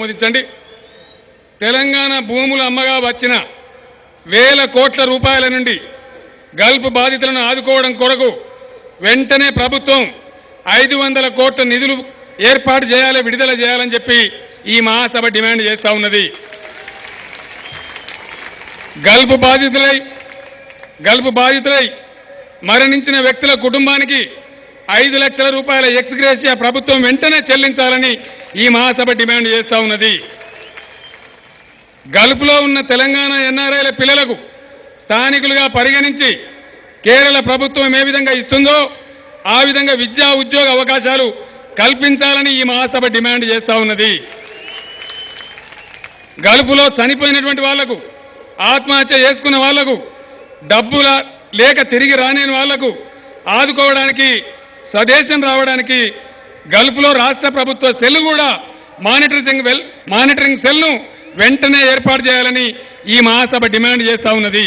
ఆమోదించండి తెలంగాణ భూములు అమ్మగా వచ్చిన వేల కోట్ల రూపాయల నుండి గల్ఫ్ బాధితులను ఆదుకోవడం కొరకు వెంటనే ప్రభుత్వం ఐదు వందల కోట్ల నిధులు ఏర్పాటు చేయాలి విడుదల చేయాలని చెప్పి ఈ మహాసభ డిమాండ్ చేస్తా ఉన్నది. గల్ఫ్ బాధితులై గల్ఫ్ బాధితులై మరణించిన వ్యక్తుల కుటుంబానికి ఐదు లక్షల రూపాయల ఎక్స్గ్రేషియా ప్రభుత్వం వెంటనే చెల్లించాలని ఈ మహాసభ డిమాండ్ చేస్తూ ఉన్నది. గల్ఫ్లో ఉన్న తెలంగాణ ఎన్ఆర్ఐల పిల్లలకు స్థానికులుగా పరిగణించి కేరళ ప్రభుత్వం ఏ విధంగా ఇస్తుందో ఆ విధంగా విద్యా ఉద్యోగ అవకాశాలు కల్పించాలని ఈ మహాసభ డిమాండ్ చేస్తూ ఉన్నది. గల్ఫ్లో చనిపోయినటువంటి వాళ్ళకు ఆత్మహత్య చేసుకున్న వాళ్ళకు డబ్బుల లేక తిరిగి రానేని వాళ్ళకు ఆదుకోవడానికి స్వదేశం రావడానికి గల్ఫ్లో రాష్ట్ర ప్రభుత్వ సెల్ కూడా మానిటరింగ్ వెల్ మానిటరింగ్ సెల్ను వెంటనే ఏర్పాటు చేయాలని ఈ మహాసభ డిమాండ్ చేస్తా ఉన్నది.